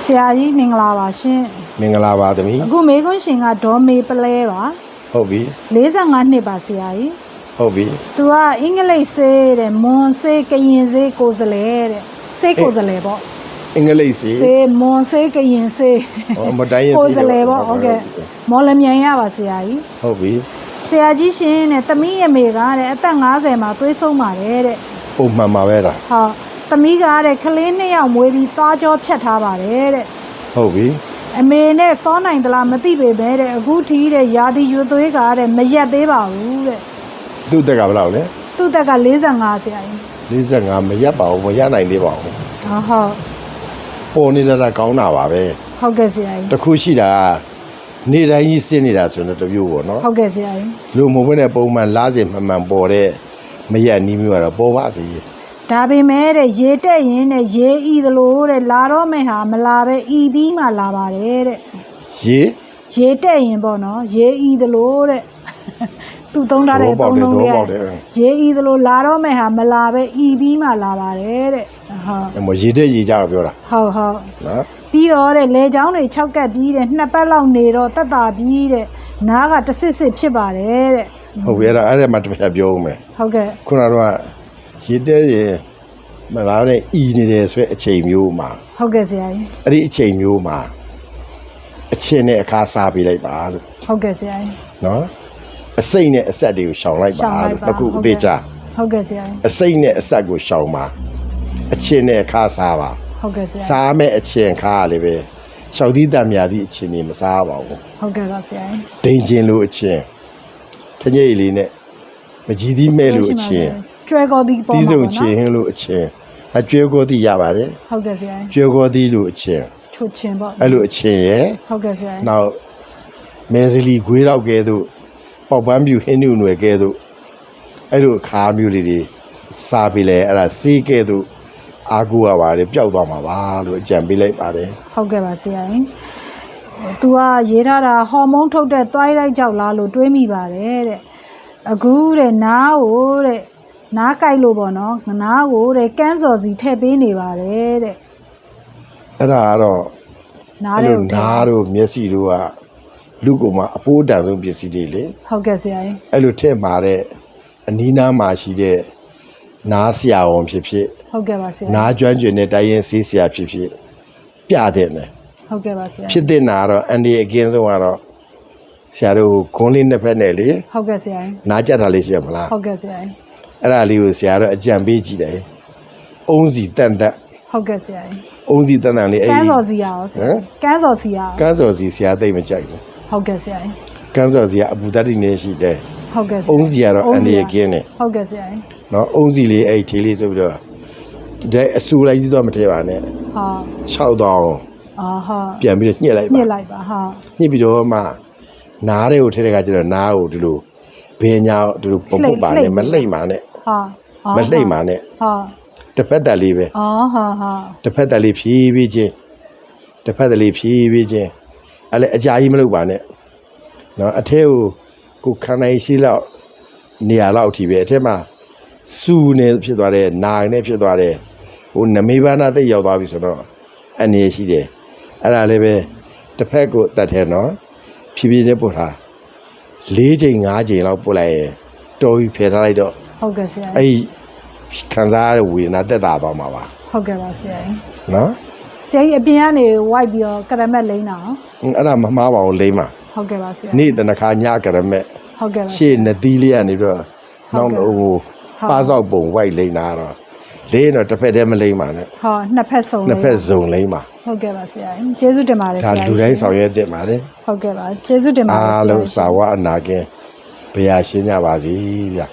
ဆရာကြီးမင်္ဂလာပါရှင်မင်္ဂလာပါသမီးအခုမေခွန်းရှင်ကဒေါ်မေပလဲပါဟုတ်ပြီ45နှစ်ပါဆရာကြီးဟုတ်ပြီသူကအင်္ဂလိပ်စေးတဲ့မွန်စေးကရင်စေးကိုယ်စလဲတဲ့စေးကိုယ်စလဲပေါ့အင်္ဂလိပ်စီစေးမွန်စေးကရင်စေးဟောမတိုင်းရင်စေးကိုယ်စလဲပေါ့ဟုတ်ကဲ့မော်လမြိုင်ရပါဆရာကြီးဟုတ်ပြီဆရာကြီးရှင်တဲ့သမီးရမေကတဲ့အသက်50မှာသွေးဆုံးပါတယ်တဲ့ပုံမှန်ပါပဲလားဟာ သမီးကတဲ့ကလေးနှစ်ယောက်မွေးပြီးသားကြောဖြတ်ထားပါတယ်တဲ့ဟုတ်ပြီအမေနဲ့စောနိုင်သလားမသိပေပဲတဲ့အခုထီးတဲ့ရာသီရွသွေးကတဲ့မရက်သေးပါဘူးတဲ့သူ့တက်ကဘယ်လောက်လဲသူ့တက်က45ဆရာကြီး45မရက်ပါဘူးမရနိုင်သေးပါဘူးဟာဟုတ်ပေါ်နေတာကကောင်းတာပါပဲဟုတ်ကဲ့ဆရာကြီးတခုရှိတာကနေတိုင်းကြီးစဉ်းနေတာဆိုရင်တော့တစ်မျိုးပေါ့နော်ဟုတ်ကဲ့ဆရာကြီးလူမဟုတ်ဘဲနဲ့ပုံမှန်လားစင်မှန်မှန်ပေါ်တဲ့မရက်နီးမျိုးကတော့ပေါ်ပါစေ ဒါပေမဲ့တဲ့ရေတက်ရင်တဲ့ရေဤသလိုတဲ့လာတော့မဲ့ဟာမလာပဲဤပြီးမှလာပါတယ်တဲ့ရေရေတက်ရင်ပေါ့နော်ရေဤသလိုတဲ့သူသုံးထားတဲ့အသုံးလုံးလေးကရေဤသလိုလာတော့မဲ့ဟာမလာပဲဤပြီးမှလာပါတယ်တဲ့ဟုတ်အမရေတဲ့ရေကြတော့ပြောတာဟုတ်ဟုတ်နော်ပြီးတော့တဲ့လေချောင်းတွေ၆ကပ်ပြီးတဲ့နှစ်ပတ်လောက်နေတော့တက်တာပြီးတဲ့နားကတဆစ်စစ်ဖြစ်ပါတယ်တဲ့ဟုတ်ပြီအဲ့ဒါအဲ့ဒါမှတစ်ဖက်ပြောဦးမယ်ဟုတ်ကဲ့ခုနကတော့ ရေတဲ့ရေမလားတဲ့ဤနေတယ်ဆိုတဲ့အချိန်မျိုးမှာဟုတ်ကဲ့ဆရာကြီးအဲ့ဒီအချိန်မျိုးမှာအချင်းနဲ့အခါစားပေးလိုက်ပါလို့ဟုတ်ကဲ့ဆရာကြီးနော်အစိမ့်နဲ့အဆက်တွေကိုရှောင်လိုက်ရှောပါင်လိုက်လို့ပါတစ်ခုဟုတ်အကဲ့သေးချာဟုတ်ကဲ့ဆရာကြီးအစိမ့်နဲ့အဆက်ကိုရှောင်ပါအချင်းနဲ့အခါစားပါဟုတ်ကဲ့ဆရာကြီးစားမဲ့အချင်းခါကလည်းပဲရှောက်သီးတံမြာသည့်အချင်းတွေမစားပါဘူးဟုတ်ကဲ့ပါဆရာကြီးဒိန်ချင်းလိုအချင်းတညိတ်လေးနဲ့မကြီးသီးမဲ့လိုအချင်း ကျွဲကောဒီပေါ်တီးမှာစုံပေါ့ချင်းနော်ဟင်းလိုအချင်းအကျွဲကိုသီးရပါတယ်ဟုတ်ကဲ့ဆရာကြီးကျွဲကိုသီးလိုအချင်းချိုချင်းပေါ့အဲ့လိုအချင်းရဲ့ဟုတ်ကဲ့ဆရာကြီးနောက်မဲစလီဂွေးတော့ကဲသို့ပေါက်ပန်းပြူဟင်းနုနွယ်ကဲသို့အဲ့လိုခါမျိုးလေးတွေစားပြီးလဲအဲ့ဒါစီးကဲသို့အာကူရပါတယ်ပျောက်သွားမှာပါလို့အကြံပေးလိုက်ပါတယ်ဟုတ်ကဲ့ပါဆရာကြီးသူကရေးထားတာဟော်မုန်းထုတ်တဲ့သွားလိုက်ကြောက်လားလို့တွေးမိပါတယ်တဲ့အခုတဲ့နားကိုတဲ့ နားကြိုက်လို့ပေါ့နော်နားကိုတဲ့ကန်းစော်စီထည့်ပေးနေပါတယ်တဲ့အဲ့ဒါကတော့နားအဲ့လေးလိုကိုထည့်နားတို့မျက်စိတို့ကလူကောင်မှာအဖိုးတန်ဆုံးပစ္စည်းတွေလေဟုတ်ကဲ့ဆရာကြီးအဲ့လိုထည့်မှာတဲ့အနီးနားမှာရှိတဲ့နားဆရာဝန်ဖြစ်ဖြစ်ဟုတ်ကဲ့ပါဆရာနားကျွမ်းကျင်တဲ့တိုင်းရင်ဆေးဆရာဖြစ်ဖြစ်ပြတဲ့နဲ့ဟုတ်ကဲ့ပါဆရာဖြစ်တဲ့နာကတော့အန်ဒီအကင်းဆုံးကတော့ဆရာတို့ခွန်းလေးနှစ်ဖက်နဲ့လေဟုတ်ကဲ့ဆရာကြီးနားကြက်တာလေးရှိရမလားဟုတ်ကဲ့ဆရာကြီး အဲ့ဒါလေးကိုဆရာတို့အကြံပေးကြည့်တယ်အုံးစီတန်တက်ဟုတ်ကဲ့ဆရာကြီးအုံးစီတန်တန်လေးအဲ့ကန်းဒီစော်စီရအောင်ဆရာဟမ်ကန်းစော်စီရအောင်ကန်းစော်စီဆရာသိမ့်မကြိုက်ဘူးဟုတ်ကဲ့ဆရာကြီးကန်းစော်စီကအပူတတ်တိနေရှိတယ်ဟုတ်ကဲ့ဆရာအုံးစီကတော့အန်ဒီအကင်းနဲ့ဟုတ်ကဲ့ဆရာကြီးနော်အုံးစီလေးအဲ့ဒီထေးလေးဆိုပြီးတော့တဲ့အဆူလိုက်ကြည့်တော့မထဲပါနဲ့ဟာ6တောင်းအာဟာပြန်ပြီးတော့ညှစ်လိုက်ညပါစ်လိုက်ပါဟာညှစ်ပြီးတော့မှနားတွေကိုထဲတဲ့ကကျတော့နားကိုဒီလိုဘယ်ညာဒီလိုပုံပုတ်ပါနဲ့မလှိမ့်ပါနဲ့ ဟာအာမလှိမ့်ပါနဲ့ဟာတစ်ဖက်တက်လေးပဲအော်ဟာဟာတစ်ဖက်တက်လေးဖြည်းဖြည်းချင်းတစ်ဖက်တက်လေးဖြည်းဖြည်းချင်းအဲ့လေအကြာကြီးမလုပ်ပါနဲ့နော်အထဲကိုကိုခန္ဓာရှိလောက်နေရာလောက်အထိပဲအထဲမှာစူနေဖြစ်သွားတဲ့နာနေဖြစ်သွားတဲ့ဟိုနမေဘာနာသိပ်ရောက်သွားပြီဆိုတော့အနေရှိတယ်အဲ့ဒါလည်းပဲတစ်ဖက်ကိုတတ်တယ်နော်ဖြည်းဖြည်းချင်းပို့ထား၄ချိန်၅ချိန်လောက်ပို့လိုက်ရင်တော်ပြီဖယ်ထားလိုက်တော့ ဟုတ်ကဲ့ဆရာကြီးအဲ့ဒီခံစားရတဲ့ဝေဒနာတက်တာသွားမှာပါဟုတ်ကဲ့ပါဆရာကြီးနော်ဆရာကြီးအပြင်ကနေဝိုက်ပြီးတော့ကရမက်လိမ့်တာအောင်အဲ့ဒါမမှားပါဘူးလိမ့်မှာဟုတ်ကဲ့ပါဆရာနေ့တနခါညကရမဲ့ဟုတ်ကဲ့ပါရှေ့နသီးလေးကနေပြီးတော့ဟုတ်နောက်ကဲ့တော့ဟိုဟုတ်ပါဆောက်ပုံဝိုက်လိမ့်တာတော့လေးတော့တစ်ဖက်တည်းမလိမ့်ပါနဲ့ဟောနှစ်ဖက်စုံနှစ်ဖက်စုံလိမ့်ပါဟုတ်ကဲ့ပါဆရာကြီးကျေးဇူးတင်ပါတယ်ဆဒါရာကြီးလူတိုင်းဆောင်ရွက်တင်ပါတယ်ဟုတ်ကဲ့ပါကျေးဇူးတင်ပါတယ်ဆရာအားကြီးလုံးစာဝအနာကင်းဘုရားရှင်းကြပါစေဗျာ